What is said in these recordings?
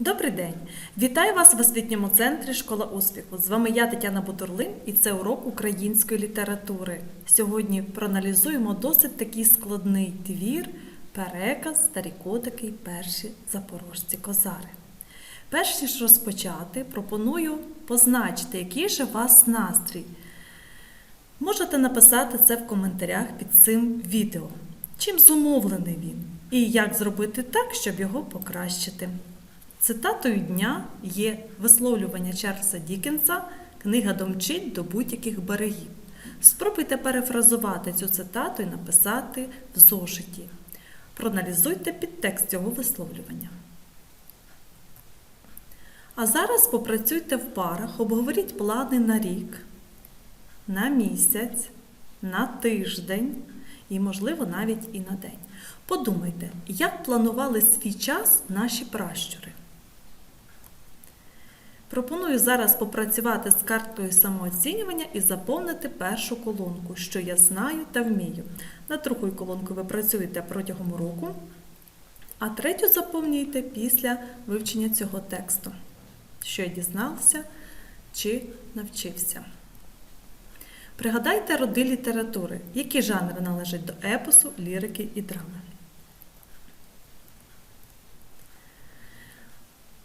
Добрий день! Вітаю вас в освітньому центрі Школа успіху. З вами я Тетяна Бутурлин і це урок української літератури. Сьогодні проаналізуємо досить такий складний твір Переказ старі котики перші запорожці козари. Перш ніж розпочати, пропоную позначити, який же у вас настрій. Можете написати це в коментарях під цим відео. Чим зумовлений він? І як зробити так, щоб його покращити. Цитатою дня є висловлювання Чарльза Дікенса Книга домчить до будь-яких берегів. Спробуйте перефразувати цю цитату і написати в зошиті. Проаналізуйте підтекст цього висловлювання. А зараз попрацюйте в парах, обговоріть плани на рік, на місяць, на тиждень і, можливо, навіть і на день. Подумайте, як планували свій час наші пращури. Пропоную зараз попрацювати з карткою самооцінювання і заповнити першу колонку, що я знаю та вмію. На другу колонку ви працюєте протягом року, а третю заповнюєте після вивчення цього тексту, що я дізнався чи навчився. Пригадайте роди літератури, які жанри належать до епосу, лірики і драми.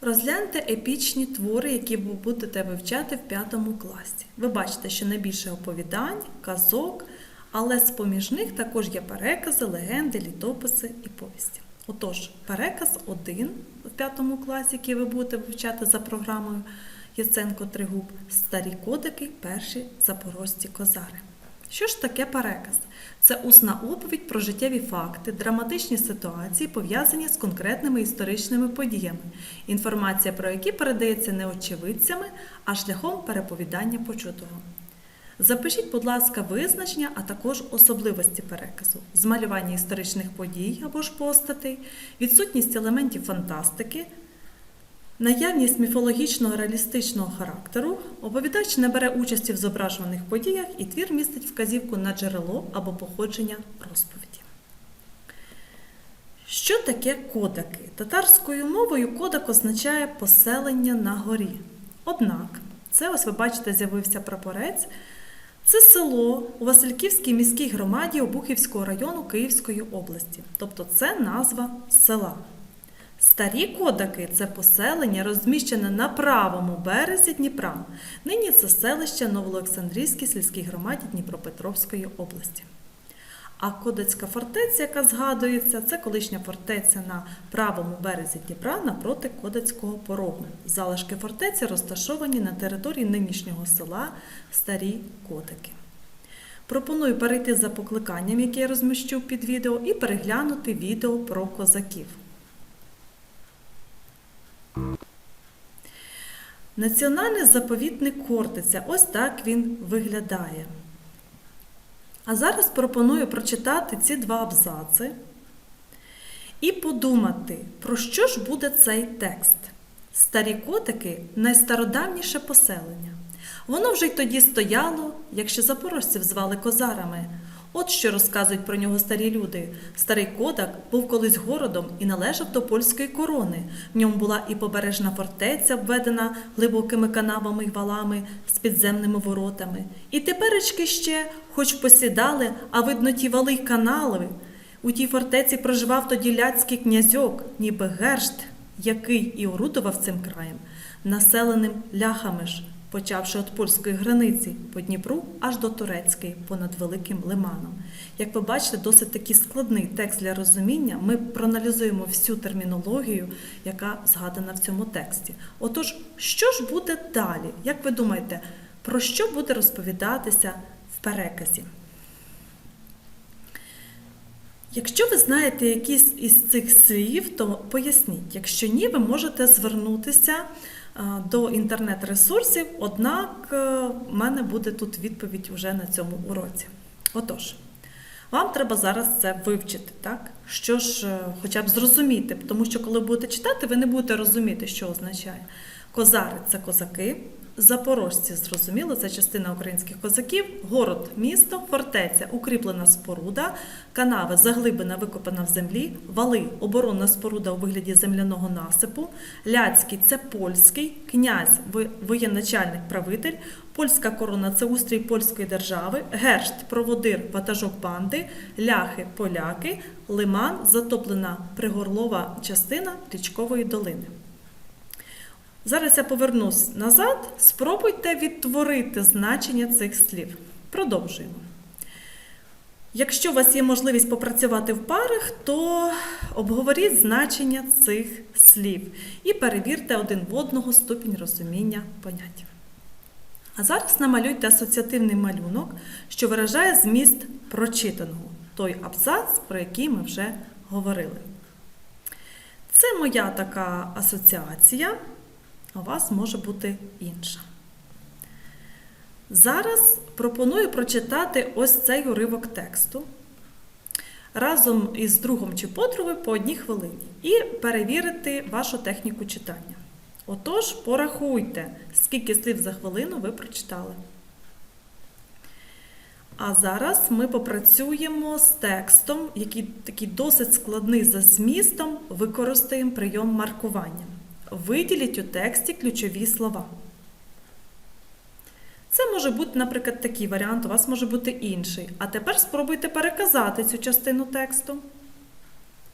Розгляньте епічні твори, які ви будете вивчати в п'ятому класі. Ви бачите, що найбільше оповідань, казок, але з-поміж них також є перекази, легенди, літописи і повісті. Отож, переказ 1 в п'ятому класі, який ви будете вивчати за програмою Яценко Тригуб, старі кодики, перші запорожці козари. Що ж таке переказ? Це усна оповідь про життєві факти, драматичні ситуації, пов'язані з конкретними історичними подіями, інформація про які передається не очевидцями, а шляхом переповідання почутого. Запишіть, будь ласка, визначення, а також особливості переказу, змалювання історичних подій або ж постатей, відсутність елементів фантастики, Наявність міфологічного реалістичного характеру, оповідач не бере участі в зображуваних подіях і твір містить вказівку на джерело або походження розповіді. Що таке кодаки? Татарською мовою кодак означає поселення на горі. Однак, це ось ви бачите, з'явився прапорець. Це село у Васильківській міській громаді Обухівського району Київської області. Тобто це назва села. Старі кодаки це поселення, розміщене на правому березі Дніпра. Нині це селище Новоолександрійській сільській громаді Дніпропетровської області. А Кодацька фортеця, яка згадується, це колишня фортеця на правому березі Дніпра напроти Кодацького порогу. Залишки фортеці розташовані на території нинішнього села Старі Котики. Пропоную перейти за покликанням, яке я розміщу під відео, і переглянути відео про козаків. Національний заповітник Хортиця. Ось так він виглядає. А зараз пропоную прочитати ці два абзаци і подумати, про що ж буде цей текст. Старі котики найстародавніше поселення. Воно вже й тоді стояло, якщо запорожців звали козарами. От що розказують про нього старі люди. Старий Кодак був колись городом і належав до польської корони. В ньому була і побережна фортеця, обведена глибокими канавами й валами з підземними воротами. І теперечки ще, хоч посідали, а видно ті вали й канали. У тій фортеці проживав тоді ляцький князьок, ніби гершт, який і орудував цим краєм, населеним ляхами ж почавши від польської границі по Дніпру аж до турецької понад великим лиманом. Як ви бачите, досить такий складний текст для розуміння. Ми проаналізуємо всю термінологію, яка згадана в цьому тексті. Отож, що ж буде далі? Як ви думаєте, про що буде розповідатися в переказі? Якщо ви знаєте якісь із цих слів, то поясніть. Якщо ні, ви можете звернутися до інтернет-ресурсів, однак в мене буде тут відповідь уже на цьому уроці. Отож, вам треба зараз це вивчити, так? Що ж, е, хоча б зрозуміти, тому що коли будете читати, ви не будете розуміти, що означає. Козари це козаки, Запорожці, зрозуміло, це частина українських козаків, город, місто, фортеця, укріплена споруда, канави, заглибина, викопана в землі, вали, оборонна споруда у вигляді земляного насипу, ляцький це польський, князь, воєначальник, правитель, польська корона це устрій польської держави, гершт, проводир, ватажок банди, ляхи, поляки, лиман, затоплена пригорлова частина річкової долини. Зараз я повернусь назад. Спробуйте відтворити значення цих слів. Продовжуємо. Якщо у вас є можливість попрацювати в парах, то обговоріть значення цих слів і перевірте один в одного ступінь розуміння поняттів. А зараз намалюйте асоціативний малюнок, що виражає зміст прочитаного, той абзац, про який ми вже говорили. Це моя така асоціація, у вас може бути інша. Зараз пропоную прочитати ось цей уривок тексту разом із другом чи подругою по одній хвилині і перевірити вашу техніку читання. Отож, порахуйте, скільки слів за хвилину ви прочитали. А зараз ми попрацюємо з текстом, який такий досить складний за змістом, використаємо прийом маркування. Виділіть у тексті ключові слова. Це може бути, наприклад, такий варіант, у вас може бути інший. А тепер спробуйте переказати цю частину тексту.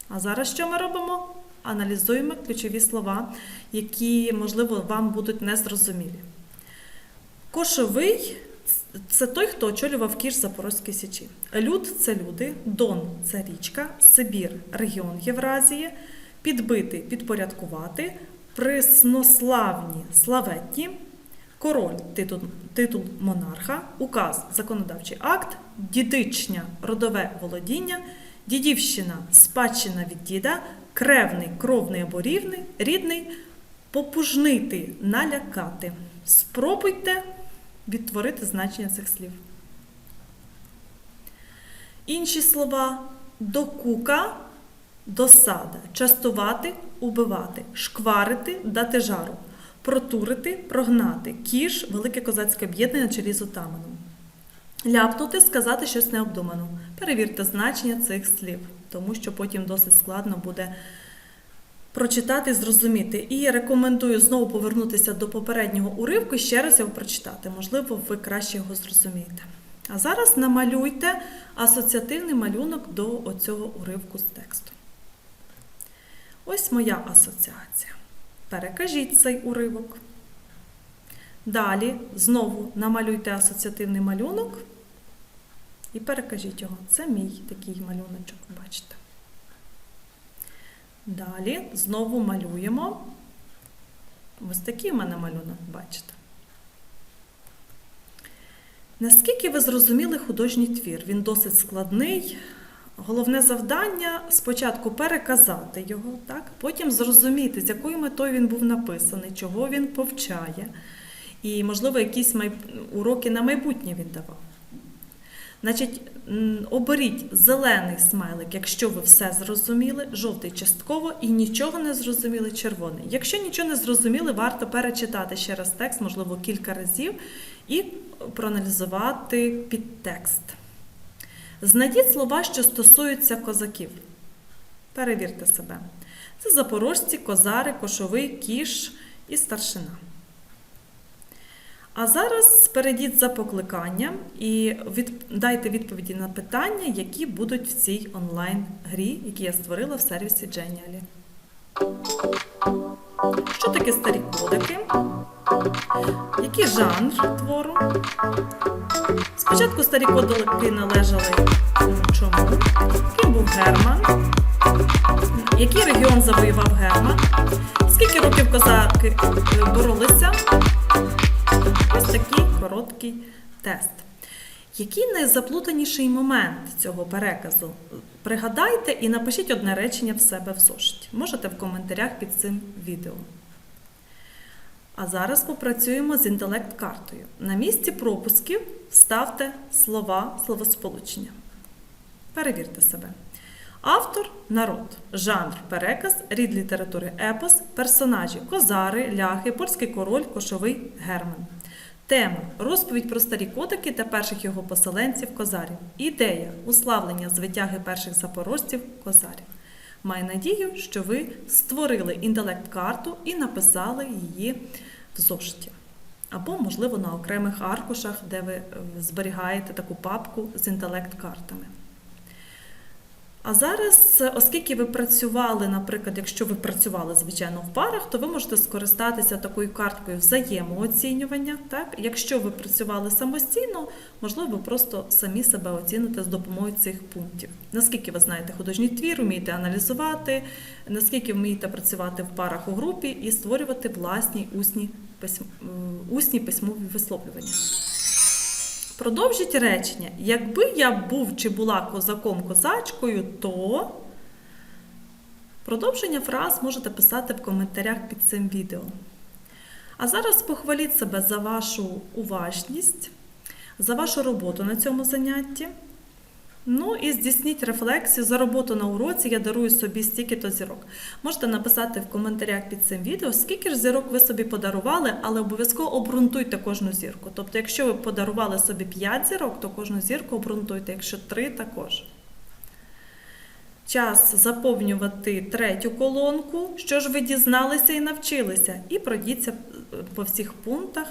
А зараз що ми робимо? Аналізуємо ключові слова, які, можливо, вам будуть незрозумілі. Кошовий це той, хто очолював кіш Запорозької Січі. Люд це люди, Дон це річка, Сибір регіон Євразії, підбити підпорядкувати, приснославні славетні, король титул, титул монарха, указ законодавчий акт, дідичня родове володіння, дідівщина спадщина від діда, кревний, кровний або рівний, рідний, попужнити, налякати. Спробуйте відтворити значення цих слів. Інші слова докука, досада, частувати, убивати, шкварити, дати жару, протурити, прогнати, кіш, велике козацьке об'єднання на чолі з отаманом. Ляпнути, сказати щось необдумано. Перевірте значення цих слів, тому що потім досить складно буде прочитати зрозуміти. І рекомендую знову повернутися до попереднього уривку і ще раз його прочитати. Можливо, ви краще його зрозумієте. А зараз намалюйте асоціативний малюнок до оцього уривку з тексту. Ось моя асоціація. Перекажіть цей уривок. Далі знову намалюйте асоціативний малюнок і перекажіть його. Це мій такий малюночок, бачите. Далі знову малюємо. Ось такий в мене малюнок, бачите. Наскільки ви зрозуміли художній твір? Він досить складний. Головне завдання спочатку переказати його, так? потім зрозуміти, з якою метою він був написаний, чого він повчає. І, можливо, якісь майб... уроки на майбутнє він давав. Значить, оберіть зелений смайлик, якщо ви все зрозуміли, жовтий частково і нічого не зрозуміли, червоний. Якщо нічого не зрозуміли, варто перечитати ще раз текст, можливо, кілька разів, і проаналізувати підтекст. Знайдіть слова, що стосуються козаків. Перевірте себе. Це запорожці, козари, кошовий, кіш і старшина. А зараз перейдіть за покликанням і від... дайте відповіді на питання, які будуть в цій онлайн-грі, які я створила в сервісі Genially. Що таке старі кодики? Який жанр твору? Спочатку старі кодики належали чому? Ким був Герман? Який регіон завоював Герман? Скільки років козаки е, боролися? Ось такий короткий тест. Який найзаплутаніший момент цього переказу? Пригадайте і напишіть одне речення в себе в зошиті. Можете в коментарях під цим відео. А зараз попрацюємо з інтелект-картою. На місці пропусків ставте слова, словосполучення. Перевірте себе. Автор народ, жанр переказ, рід літератури епос, персонажі козари, ляхи, польський король, кошовий герман. Тема розповідь про старі котики та перших його поселенців козарів. Ідея уславлення з витяги перших запорожців козарів. Маю надію, що ви створили інтелект-карту і написали її в зошиті. Або, можливо, на окремих аркушах, де ви е, зберігаєте таку папку з інтелект-картами. А зараз, оскільки ви працювали, наприклад, якщо ви працювали, звичайно, в парах, то ви можете скористатися такою карткою взаємооцінювання. Так? Якщо ви працювали самостійно, можливо, ви просто самі себе оціните з допомогою цих пунктів. Наскільки ви знаєте художній твір, вмієте аналізувати, наскільки вмієте працювати в парах у групі і створювати власні усні, письм... е, усні письмові висловлювання. Продовжіть речення. Якби я був чи була козаком-козачкою, то продовження фраз можете писати в коментарях під цим відео. А зараз похваліть себе за вашу уважність, за вашу роботу на цьому занятті. Ну і здійсніть рефлексію за роботу на уроці. Я дарую собі стільки-то зірок. Можете написати в коментарях під цим відео, скільки ж зірок ви собі подарували, але обов'язково обґрунтуйте кожну зірку. Тобто, якщо ви подарували собі 5 зірок, то кожну зірку обґрунтуйте, якщо 3 також. Час заповнювати третю колонку. Що ж ви дізналися і навчилися? І пройдіться е, по всіх пунктах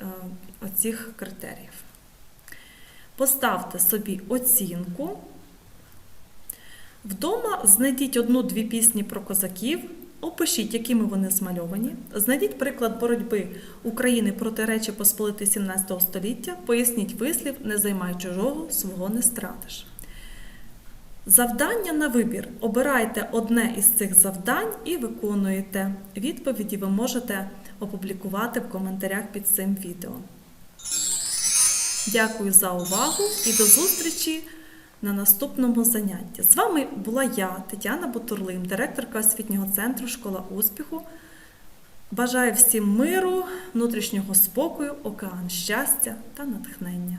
е, оцих критеріїв. Поставте собі оцінку. Вдома знайдіть одну-дві пісні про козаків, опишіть, якими вони змальовані. Знайдіть приклад боротьби України проти Речі Посполити 17 століття, поясніть вислів, не займай чужого, свого не стратиш. Завдання на вибір. Обирайте одне із цих завдань і виконуєте. Відповіді ви можете опублікувати в коментарях під цим відео. Дякую за увагу і до зустрічі на наступному занятті. З вами була я, Тетяна Бутурлим, директорка освітнього центру Школа успіху. Бажаю всім миру, внутрішнього спокою, океан щастя та натхнення.